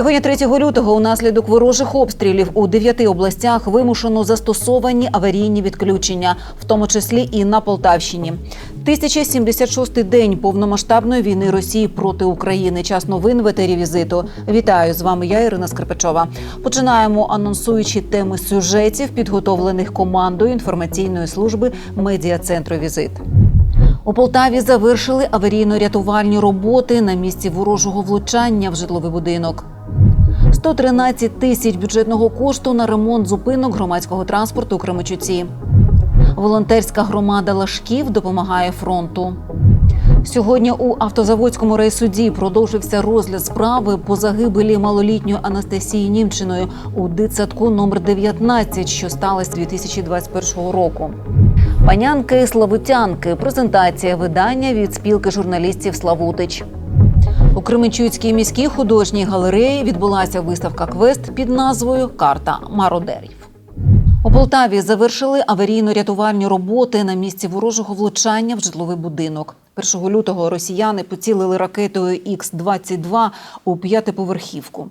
Сьогодні 3 лютого унаслідок ворожих обстрілів у дев'яти областях вимушено застосовані аварійні відключення, в тому числі і на Полтавщині. 1076-й день повномасштабної війни Росії проти України. Час новин в візиту. Вітаю з вами. Я Ірина Скрипачова. Починаємо анонсуючи теми сюжетів, підготовлених командою інформаційної служби медіа центру Візит. У Полтаві завершили аварійно-рятувальні роботи на місці ворожого влучання в житловий будинок. 113 тисяч бюджетного кошту на ремонт зупинок громадського транспорту у Кременчуці. Волонтерська громада Лашків допомагає фронту. Сьогодні у автозаводському райсуді продовжився розгляд справи по загибелі малолітньої Анастасії Німчиною у дитсадку номер 19, що сталося 2021 року. Панянки Славутянки. Презентація видання від спілки журналістів Славутич. У Кременчуцькій міській художній галереї відбулася виставка квест під назвою Карта мародерів. У Полтаві завершили аварійно-рятувальні роботи на місці ворожого влучання в житловий будинок. 1 лютого росіяни поцілили ракетою Х-22 у п'ятиповерхівку.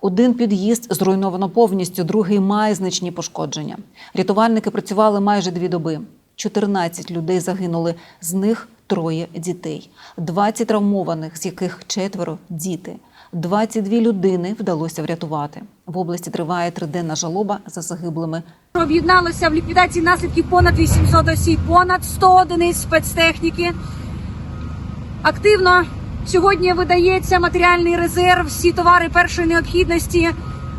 Один під'їзд зруйновано повністю, другий має значні пошкодження. Рятувальники працювали майже дві доби. 14 людей загинули, з них троє дітей, 20 травмованих, з яких четверо діти. 22 людини вдалося врятувати. В області триває триденна жалоба за загиблими. Об'єдналося в ліквідації наслідків понад 800 осіб, понад 100 одиниць спецтехніки. Активно сьогодні видається матеріальний резерв, всі товари першої необхідності.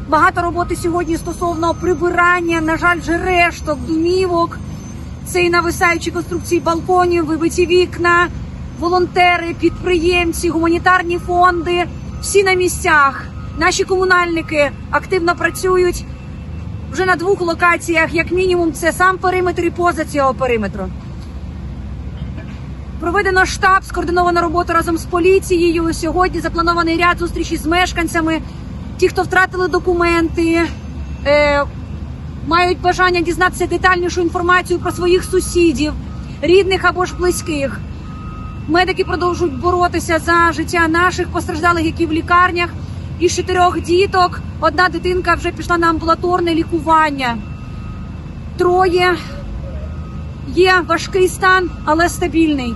Багато роботи сьогодні стосовно прибирання, на жаль, вже решток, домівок. Це і нависаючі конструкції балконів, вибиті вікна, волонтери, підприємці, гуманітарні фонди. Всі на місцях. Наші комунальники активно працюють вже на двох локаціях, як мінімум, це сам периметр і поза цього периметру. Проведено штаб, скоординована робота разом з поліцією. Сьогодні запланований ряд зустрічей з мешканцями. Ті, хто втратили документи, е, мають бажання дізнатися детальнішу інформацію про своїх сусідів, рідних або ж близьких. Медики продовжують боротися за життя наших постраждалих, які в лікарнях. Із чотирьох діток одна дитинка вже пішла на амбулаторне лікування. Троє є важкий стан, але стабільний.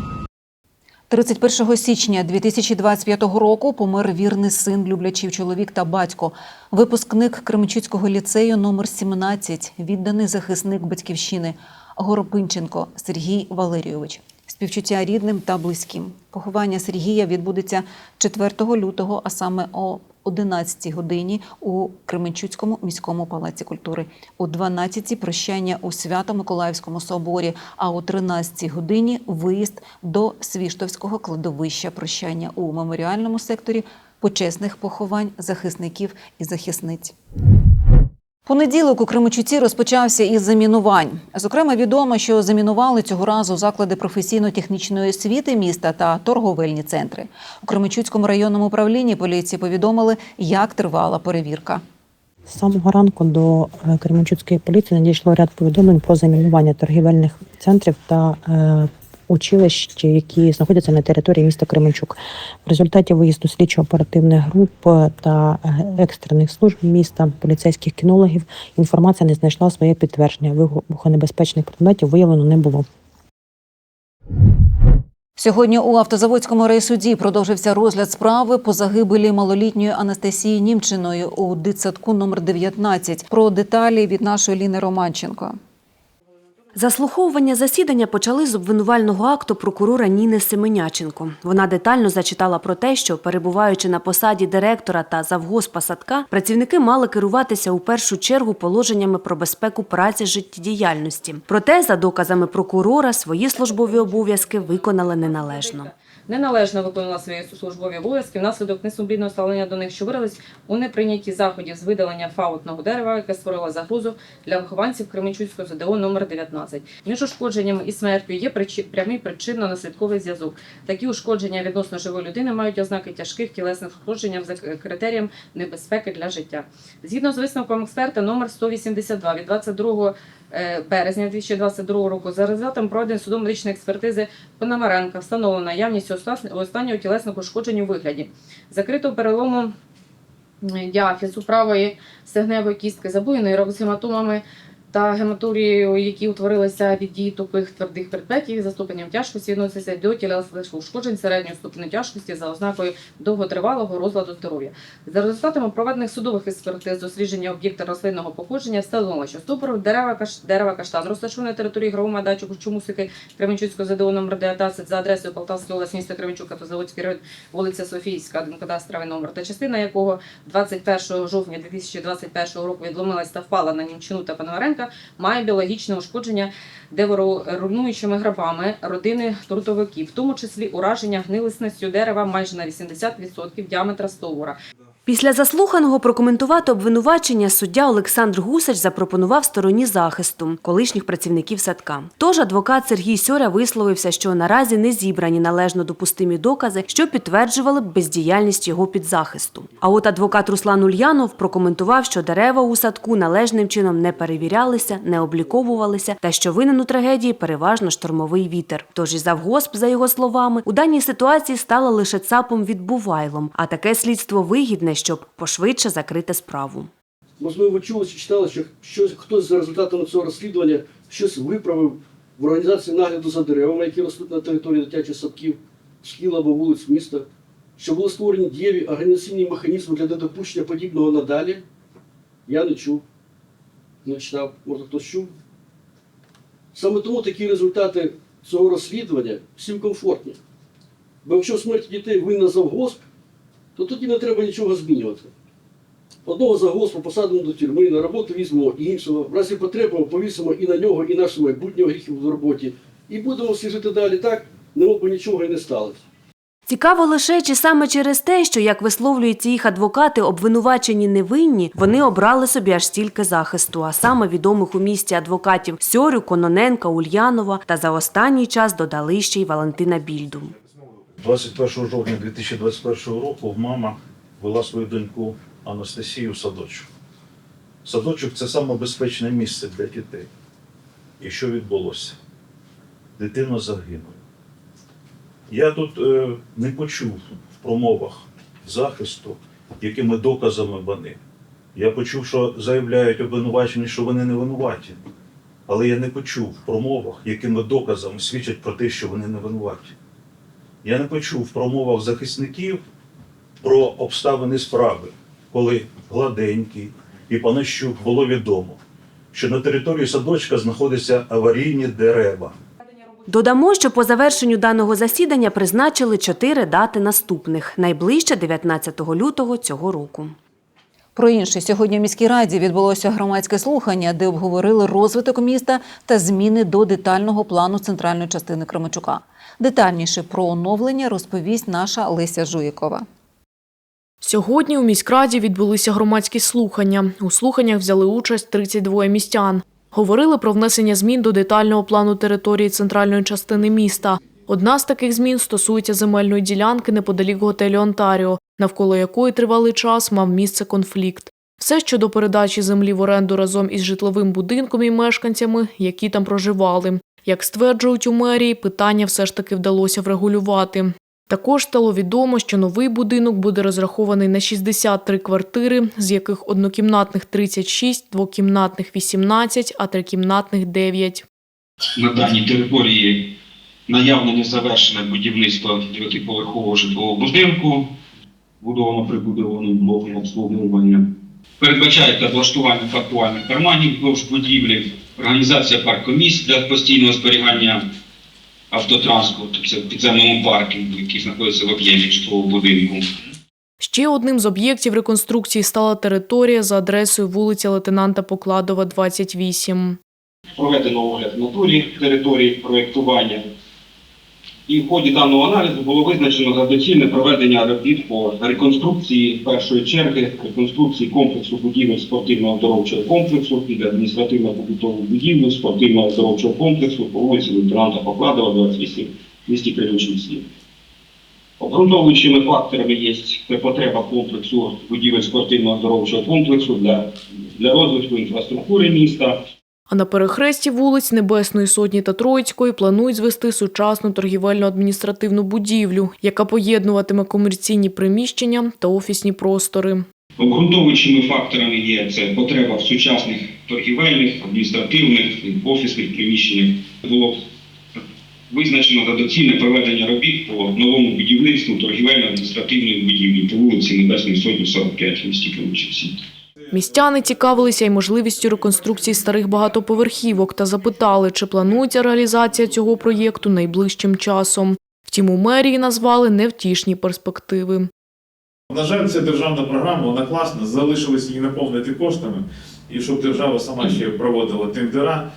31 січня 2025 року помер вірний син, люблячий чоловік та батько, випускник Кременчуцького ліцею номер 17, відданий захисник батьківщини Горопинченко Сергій Валерійович. Співчуття рідним та близьким. Поховання Сергія відбудеться 4 лютого, а саме о 11 годині у Кременчуцькому міському палаці культури. О 12 прощання у Свято-Миколаївському соборі, а о 13 годині виїзд до Свіштовського кладовища прощання у меморіальному секторі почесних поховань захисників і захисниць. Понеділок у Кременчуці розпочався із замінувань. Зокрема, відомо, що замінували цього разу заклади професійно-технічної освіти міста та торговельні центри. У Кременчуцькому районному управлінні поліції повідомили, як тривала перевірка. З самого ранку до е, Кременчуцької поліції надійшло ряд повідомлень про замінування торгівельних центрів та е, училищ, які знаходяться на території міста Кременчук. В результаті виїзду слідчо-оперативних груп та е, екстрених служб міста, поліцейських кінологів інформація не знайшла своє підтвердження. Вибухонебезпечних предметів виявлено не було. Сьогодні у автозаводському райсуді продовжився розгляд справи по загибелі малолітньої Анастасії Німчиною у дитсадку номер 19. Про деталі від нашої Ліни Романченко. Заслуховування засідання почали з обвинувального акту прокурора Ніни Семеняченко. Вона детально зачитала про те, що, перебуваючи на посаді директора та завгоспа садка, працівники мали керуватися у першу чергу положеннями про безпеку праці життєдіяльності. Проте, за доказами прокурора, свої службові обов'язки виконали неналежно. Неналежно виконала свої службові обов'язки внаслідок несумлінного ставлення до них, що вирились у неприйнятті заходів з видалення фаутного дерева, яке створило загрозу для вихованців Кременчуцького ЗДО номер 19. Між ушкодженнями і смертю є прямий причинно-наслідковий зв'язок. Такі ушкодження відносно живої людини мають ознаки тяжких тілесних ушкоджень за критерієм небезпеки для життя. Згідно з висновком експерта номер 182 від 22 е, березня 2022 року. За результатом проведення судом медичної експертизи Пономаренка встановлена наявність останнього тілесного пошкодження у вигляді. Закритого перелому діафізу правої стегневої кістки, забоєної робосематомами та гематурією, які утворилися від дії тупих твердих предметів за ступенем тяжкості відносяться до тілесних ушкоджень середньої ступені тяжкості за ознакою довготривалого розладу здоров'я. За результатами проведених судових експертиз дослідження об'єкта рослинного походження встановлено, що стовбур дерева, каш... дерева каштан розташований на території ігрового майданчику Чумусики Кременчуцького ЗДО номер 19 за адресою Полтавської області міста Кременчука та Заводський район вулиця Софійська, кадастровий номер, та частина якого 21 жовтня 2021 року відломилась та впала на Німчину та Пономаренка, має біологічне ушкодження деворуйнуючими грабами родини трудовиків, в тому числі ураження гнилисністю дерева майже на 80% діаметра стовбура. Після заслуханого прокоментувати обвинувачення суддя Олександр Гусач запропонував стороні захисту колишніх працівників садка. Тож адвокат Сергій Сьоря висловився, що наразі не зібрані належно допустимі докази, що підтверджували б бездіяльність його підзахисту. А от адвокат Руслан Ульянов прокоментував, що дерева у садку належним чином не перевірялися, не обліковувалися, та що винен у трагедії переважно штормовий вітер. Тож і завгосп, за його словами, у даній ситуації стала лише цапом відбувайлом, а таке слідство вигідне, щоб пошвидше закрити справу. Можливо, ви чули чи читали, що щось, хтось за результатами цього розслідування щось виправив в організації нагляду за деревами, які ростуть на території дитячих садків, шкіл або вулиць міста, що були створені дієві організаційні механізми для недопущення подібного надалі. Я не чув, не читав, може хтось чув. Саме тому такі результати цього розслідування всім комфортні. Бо якщо в смерті дітей винна завгосп, то тоді не треба нічого змінювати. Одного загоспу посадимо до тюрми, на роботу візьмемо іншого. В разі потреби повісимо і на нього, і наше майбутнє гріхів в роботі. І будемо всі жити далі так, немов би нічого і не сталося. Цікаво лише, чи саме через те, що, як висловлюються їх адвокати, обвинувачені невинні, вони обрали собі аж стільки захисту, а саме відомих у місті адвокатів Сьорю, Кононенка, Ульянова та за останній час додали ще й Валентина Більду. 21 жовтня 2021 року мама вела свою доньку Анастасію в садочок. Садочок це саме безпечне місце для дітей. І що відбулося? Дитина загинула. Я тут е, не почув в промовах захисту, якими доказами вони. Я почув, що заявляють обвинувачені, що вони не винуваті. Але я не почув в промовах, якими доказами свідчать про те, що вони не винуваті. Я не почув в промовах захисників про обставини справи, коли Гладенький і Панащук було відомо, що на території садочка знаходяться аварійні дерева. Додамо, що по завершенню даного засідання призначили чотири дати наступних. Найближче 19 лютого цього року. Про інше сьогодні в міській раді відбулося громадське слухання, де обговорили розвиток міста та зміни до детального плану центральної частини Кременчука. Детальніше про оновлення розповість наша Леся Жуєкова. Сьогодні у міськраді відбулися громадські слухання. У слуханнях взяли участь 32 містян. Говорили про внесення змін до детального плану території центральної частини міста. Одна з таких змін стосується земельної ділянки неподалік готелю Онтаріо, навколо якої тривалий час мав місце конфлікт. Все щодо передачі землі в оренду разом із житловим будинком і мешканцями, які там проживали. Як стверджують у мерії, питання все ж таки вдалося врегулювати. Також стало відомо, що новий будинок буде розрахований на 63 квартири, з яких однокімнатних 36, двокімнатних 18, а трикімнатних 9. на даній території наявне незавершене будівництво дев'ятиповерхового житлового будинку, будовано прибудованим блоком обслуговування. Передбачається облаштування паркувальних карманів вздовж будівлі, організація паркомісць для постійного зберігання автотранспорту, це в підземному паркінгу, який знаходиться в об'ємі житлового будинку. Ще одним з об'єктів реконструкції стала територія за адресою вулиця лейтенанта Покладова, 28. Проведено огляд в натурі території проєктування. І в ході даного аналізу було визначено за доцільне проведення робіт по реконструкції першої черги, реконструкції комплексу будівель спортивного оздоровчого комплексу під адміністративно-побутову будівлю спортивного оздоровчого комплексу по вулиці лейтенанта Покладова, 28, в місті Кременчуці. Обґрунтовуючими факторами є потреба комплексу будівель спортивного оздоровчого комплексу для, для розвитку інфраструктури міста, А на перехресті вулиць Небесної Сотні та Троїцької планують звести сучасну торгівельно-адміністративну будівлю, яка поєднуватиме комерційні приміщення та офісні простори. Обґрунтовуючими факторами є це потреба в сучасних торгівельних, адміністративних офісних приміщеннях. Було визначено за доцільне проведення робіт по новому будівництву торгівельно-адміністративної будівлі по вулиці Небесної Сотні 45 в місті Кременчуці. Містяни цікавилися й можливістю реконструкції старих багатоповерхівок та запитали, чи планується реалізація цього проєкту найближчим часом. Втім, у мерії назвали невтішні перспективи. На жаль, це державна програма, вона класна, залишилось її наповнити коштами. І щоб держава сама ще проводила тендера,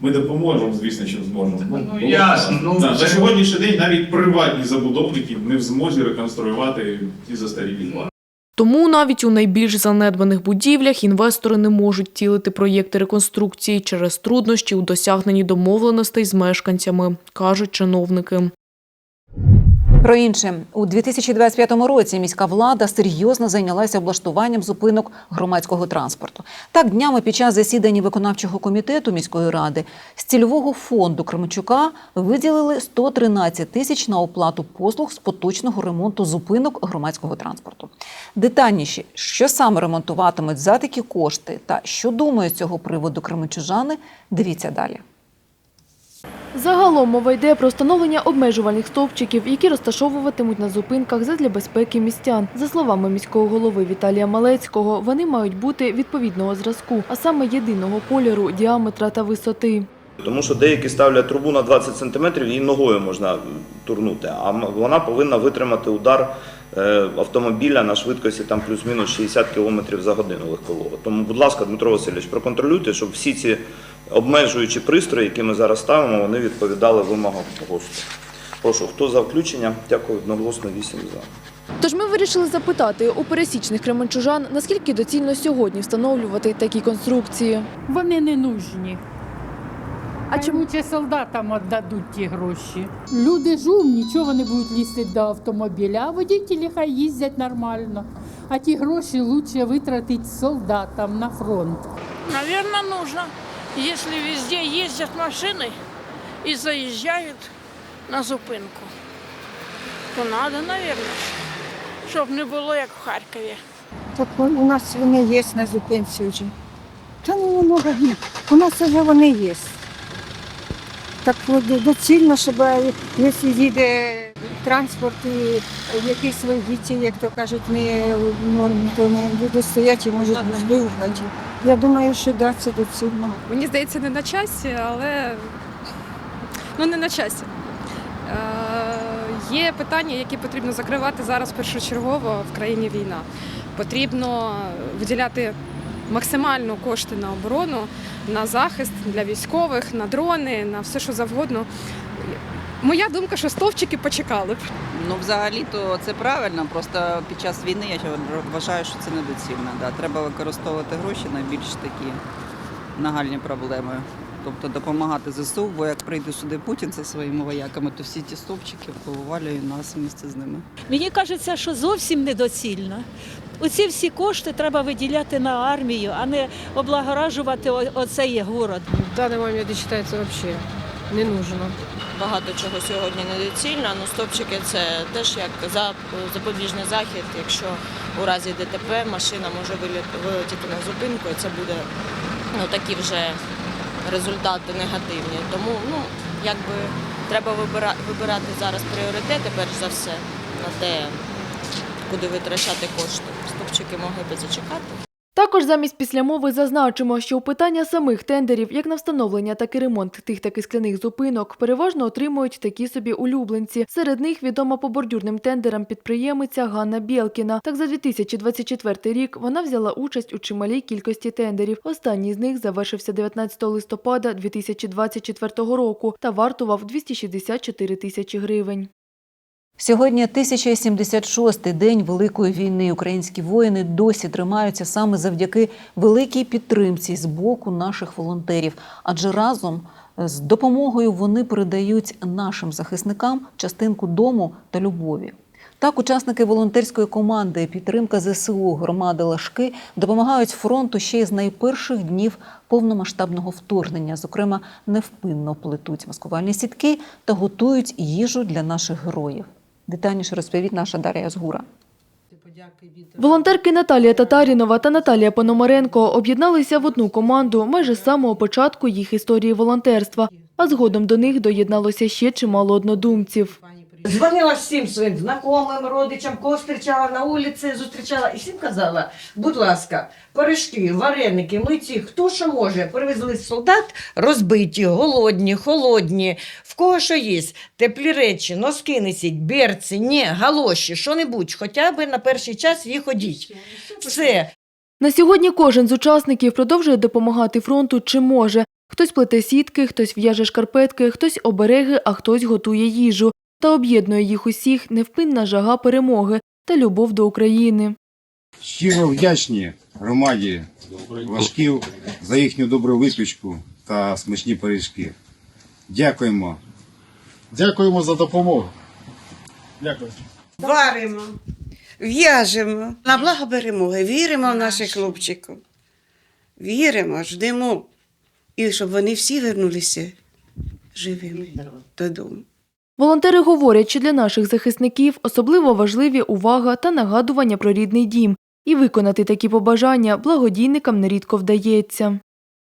ми допоможемо, звісно, чим зможемо. Ну, ясно, ну, Да, це- На сьогоднішній день навіть приватні забудовники не в змозі реконструювати ті застарілі квартири. Тому навіть у найбільш занедбаних будівлях інвестори не можуть тілити проєкти реконструкції через труднощі у досягненні домовленостей з мешканцями, кажуть чиновники. Про інше у 2025 році міська влада серйозно зайнялася облаштуванням зупинок громадського транспорту. Так, днями під час засідання виконавчого комітету міської ради з цільового фонду Кременчука виділили 113 тисяч на оплату послуг з поточного ремонту зупинок громадського транспорту. Детальніше, що саме ремонтуватимуть за такі кошти та що думають цього приводу кременчужани, дивіться далі. Загалом мова йде про встановлення обмежувальних стовпчиків, які розташовуватимуть на зупинках задля безпеки містян. За словами міського голови Віталія Малецького, вони мають бути відповідного зразку, а саме єдиного кольору, діаметра та висоти. Тому що деякі ставлять трубу на 20 см, її ногою можна турнути, а вона повинна витримати удар е, автомобіля на швидкості там плюс-мінус 60 км за годину легкового. Тому, будь ласка, Дмитро Васильович, проконтролюйте, щоб всі ці обмежуючі пристрої, які ми зараз ставимо, вони відповідали вимогам ГОСТу. Прошу, хто за включення? Дякую, одноголосно 8 за. Тож ми вирішили запитати у пересічних кременчужан, наскільки доцільно сьогодні встановлювати такі конструкції. Вони не нужні. А чому- чи солдатам віддадуть ті гроші? Люди ж умні, чого вони будуть лізти до автомобіля, а водителі хай їздять нормально. А ті гроші краще витратити солдатам на фронт. Наверное, нужно. Если везде ездят машины и заезжают на зупинку, то надо, наверное, щоб не було як в Харкові. Так у нас вони є на зупинці вже. Та ну не много ні. У нас вже вони є. Так доцільно, щоб якщо їде транспорт і якийсь водитель, як то кажуть, не в нормі, то не буде стояти і може збивати. Я думаю, що да, це доцільно. Мені здається, не на часі, але ну не на часі. Е, є питання, які потрібно закривати зараз першочергово в країні війна. Потрібно виділяти максимально кошти на оборону, на захист для військових, на дрони, на все, що завгодно. Моя думка, що стовпчики почекали б. Ну, взагалі-то це правильно. Просто під час війни я вважаю, що це недоцільно. Да. Треба використовувати гроші на більш такі нагальні проблеми. Тобто допомагати ЗСУ, бо як прийде сюди Путін зі своїми вояками, то всі ті стовпчики повивалює нас місце з ними. Мені кажеться, що зовсім недоцільно. Оці всі кошти треба виділяти на армію, а не облагоражувати оцей город. В даний момент я вважаю, це взагалі не нужно. Багато чого сьогодні недоцільно. Ну, стопчики це теж як запобіжний захід. Якщо у разі ДТП машина може вилетіти на зупинку, і це буде ну, такі вже результати негативні. Тому ну, якби треба вибирати зараз пріоритети, перш за все, на те, куди витрачати кошти. Стопчики могли би зачекати. Також замість післямови зазначимо, що у питання самих тендерів, як на встановлення, так і ремонт тих таки скляних зупинок, переважно отримують такі собі улюбленці. Серед них відома по бордюрним тендерам підприємиця Ганна Білкіна. Так за 2024 рік вона взяла участь у чималій кількості тендерів. Останній з них завершився 19 листопада 2024 року та вартував 264 тисячі гривень. Сьогодні 1076-й день Великої війни. Українські воїни досі тримаються саме завдяки великій підтримці з боку наших волонтерів. Адже разом з допомогою вони передають нашим захисникам частинку дому та любові. Так, учасники волонтерської команди Підтримка ЗСУ громади Лашки допомагають фронту ще й з найперших днів повномасштабного вторгнення. Зокрема, невпинно плетуть маскувальні сітки та готують їжу для наших героїв. Детальніше розповіть наша Дар'я Згура. Волонтерки Наталія Татарінова та Наталія Пономаренко об'єдналися в одну команду майже з самого початку їх історії волонтерства, а згодом до них доєдналося ще чимало однодумців. Дзвонила всім своїм знайомим, родичам, кого зустрічала на вулиці, зустрічала і всім казала, будь ласка, пиріжки, вареники, млиці, хто що може. Привезли солдат розбиті, голодні, холодні, в кого що є, теплі речі, носки несіть, берці, ні, галоші, що-небудь, хоча б на перший час їх одіть. Все. На сьогодні кожен з учасників продовжує допомагати фронту чим може. Хтось плете сітки, хтось в'яже шкарпетки, хтось обереги, а хтось готує їжу. Та об'єднує їх усіх невпинна жага перемоги та любов до України. Щиро вдячні громаді Важків за їхню добру випічку та смачні пиріжки. Дякуємо. Дякуємо за допомогу. Дякую. Варимо, в'яжемо на благо перемоги, віримо в наших хлопчиків. Віримо, ждемо. І щоб вони всі вернулися живими додому. Волонтери говорять, що для наших захисників особливо важливі увага та нагадування про рідний дім. І виконати такі побажання благодійникам нерідко вдається.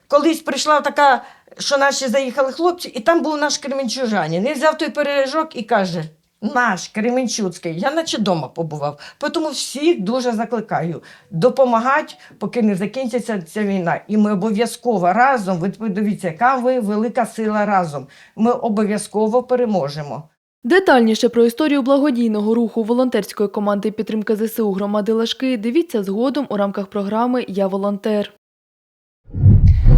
Колись прийшла така, що наші заїхали хлопці, і там був наш кременчужанин. Він взяв той пиріжок і каже: наш Кременчуцький, я наче вдома побував. Тому всіх дуже закликаю допомагати, поки не закінчиться ця війна. І ми обов'язково разом, ви подивіться, яка ви велика сила разом. Ми обов'язково переможемо. Детальніше про історію благодійного руху волонтерської команди підтримки ЗСУ громади Лашки дивіться згодом у рамках програми Я волонтер.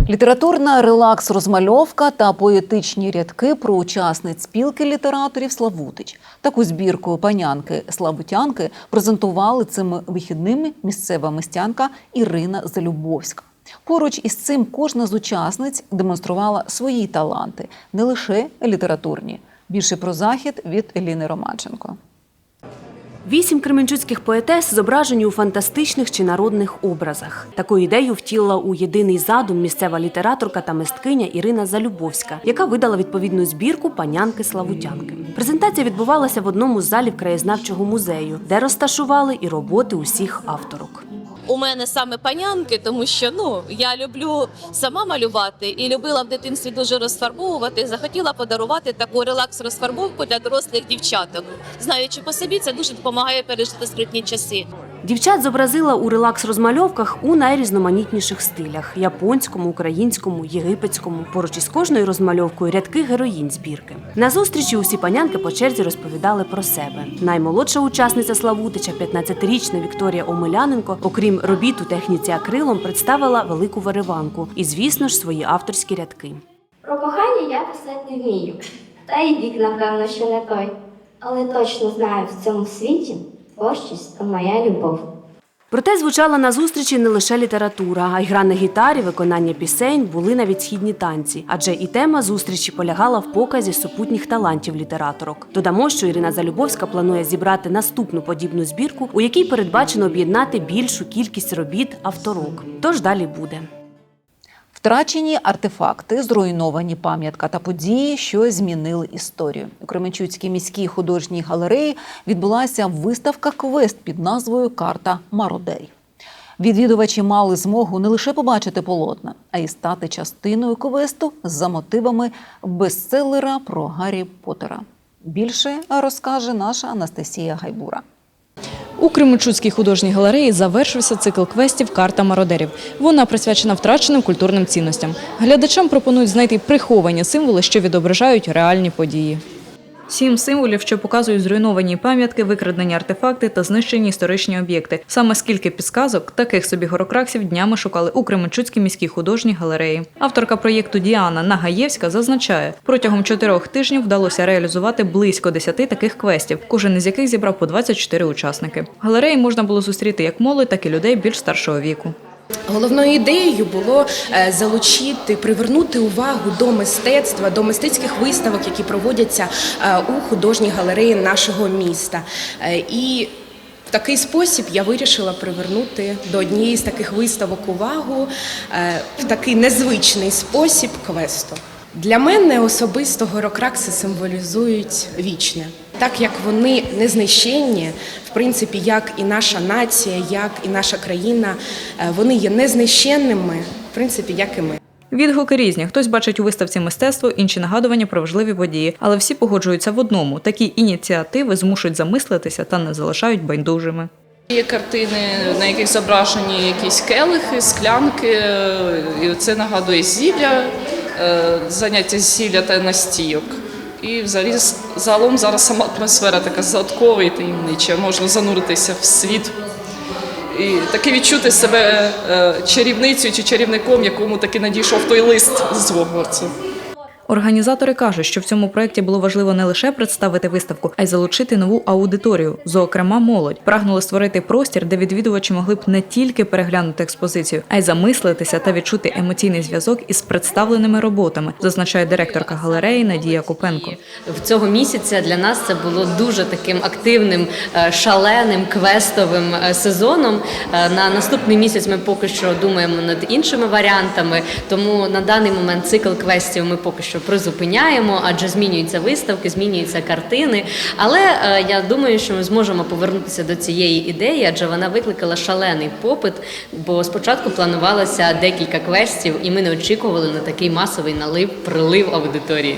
Літературна релакс-розмальовка та поетичні рядки про учасниць спілки літераторів Славутич. Таку збірку панянки Славутянки презентували цими вихідними місцева мистянка Ірина Залюбовська. Поруч із цим кожна з учасниць демонструвала свої таланти, не лише літературні. Більше про захід від Еліни Романченко. Вісім кременчуцьких поетес зображені у фантастичних чи народних образах. Таку ідею втілила у єдиний задум місцева літераторка та мисткиня Ірина Залюбовська, яка видала відповідну збірку панянки Славутянки. Презентація відбувалася в одному з залів краєзнавчого музею, де розташували і роботи усіх авторок. У мене саме панянки, тому що ну я люблю сама малювати і любила в дитинстві дуже розфарбовувати. Захотіла подарувати таку релакс-розфарбовку для дорослих дівчаток. Знаючи по собі, це дуже допомагає пережити скрутні часи. Дівчат зобразила у релакс-розмальовках у найрізноманітніших стилях: японському, українському, єгипетському. Поруч із кожною розмальовкою рядки героїнь збірки. На зустрічі усі панянки по черзі розповідали про себе. Наймолодша учасниця Славутича, 15-річна Вікторія Омеляненко, окрім робіт у техніці акрилом, представила велику вариванку і, звісно ж, свої авторські рядки. Про кохання я писати не вмію. Та й вік, напевно, що не той. Але точно знаю, в цьому світі творчість моя любов. Проте звучала на зустрічі не лише література, а й гра на гітарі, виконання пісень були навіть східні танці. Адже і тема зустрічі полягала в показі супутніх талантів літераторок. Додамо, що Ірина Залюбовська планує зібрати наступну подібну збірку, у якій передбачено об'єднати більшу кількість робіт авторок. Тож далі буде. Втрачені артефакти, зруйновані пам'ятка та події, що змінили історію. У Кременчуцькій міській художній галереї відбулася виставка квест під назвою Карта мародерів. Відвідувачі мали змогу не лише побачити полотна, а й стати частиною квесту за мотивами бестселера про Гаррі Поттера. Більше розкаже наша Анастасія Гайбура. У Кременчуцькій художній галереї завершився цикл квестів Карта мародерів. Вона присвячена втраченим культурним цінностям. Глядачам пропонують знайти приховані символи, що відображають реальні події. Сім символів, що показують зруйновані пам'ятки, викрадені артефакти та знищені історичні об'єкти. Саме скільки підсказок таких собі горокраксів днями шукали у Кременчуцькій міській художній галереї. Авторка проєкту Діана Нагаєвська зазначає, протягом чотирьох тижнів вдалося реалізувати близько десяти таких квестів, кожен із яких зібрав по 24 учасники. Галереї можна було зустріти як молодь, так і людей більш старшого віку. Головною ідеєю було е, залучити, привернути увагу до мистецтва, до мистецьких виставок, які проводяться е, у художній галереї нашого міста. Е, І в такий спосіб я вирішила привернути до однієї з таких виставок увагу в такий незвичний спосіб квесту. Для мене особисто горокракси символізують вічне, так як вони незнищенні, в принципі, як і наша нація, як і наша країна, е, вони є незнищенними, в принципі, як і ми. Відгуки різні. Хтось бачить у виставці мистецтво, інші нагадування про важливі події. Але всі погоджуються в одному: такі ініціативи змушують замислитися та не залишають байдужими. Є картини, на яких зображені якісь келихи, склянки, е, і це нагадує зілля, е, заняття зілля та настійок. І взагалі загалом зараз сама атмосфера така загадкова і таємнича, можна зануритися в світ. І таки відчути себе е, чарівницею чи чарівником, якому таки надійшов той лист з Гогвартсу. Організатори кажуть, що в цьому проєкті було важливо не лише представити виставку, а й залучити нову аудиторію, зокрема молодь. Прагнули створити простір, де відвідувачі могли б не тільки переглянути експозицію, а й замислитися та відчути емоційний зв'язок із представленими роботами, зазначає директорка галереї Надія Купенко. В цього місяця для нас це було дуже таким активним, е, шаленим, квестовим е, сезоном. Е, На наступний місяць ми поки що думаємо над іншими варіантами, тому на даний момент цикл квестів ми поки що призупиняємо, адже змінюються виставки, змінюються картини. Але е, я думаю, що ми зможемо повернутися до цієї ідеї, адже вона викликала шалений попит. Бо спочатку планувалося декілька квестів, і ми не очікували на такий масовий налив, прилив аудиторії.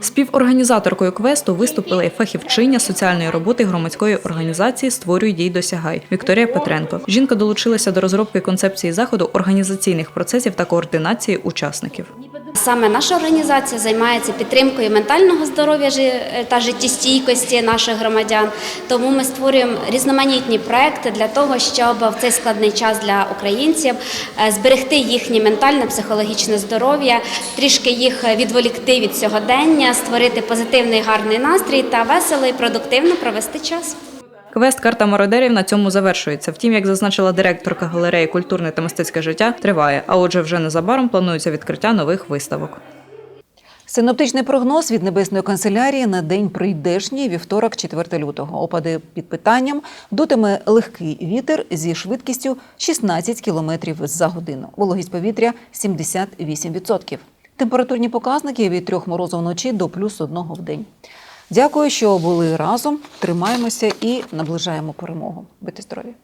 Співорганізаторкою квесту виступила і фахівчиня соціальної роботи громадської організації Створюй дій досягай Вікторія Петренко. Жінка долучилася до розробки концепції заходу, організаційних процесів та координації учасників. Саме наша організація займається підтримкою ментального здоров'я жи- та життєстійкості наших громадян. Тому ми створюємо різноманітні проекти для того, щоб в цей складний час для українців е, зберегти їхнє ментальне психологічне здоров'я, трішки їх відволікти від сьогодення, створити позитивний гарний настрій та весело і продуктивно провести час. Квест Карта мародерів на цьому завершується. Втім, як зазначила директорка галереї Культурне та мистецьке життя, триває. А отже, вже незабаром планується відкриття нових виставок. Синоптичний прогноз від небесної канцелярії на день прийдешній вівторок, 4 лютого. Опади під питанням дутиме легкий вітер зі швидкістю 16 км за годину. Вологість повітря 78%. Температурні показники від трьох морозу вночі до плюс одного в день. Дякую, що були разом. Тримаємося і наближаємо перемогу. Будьте здорові!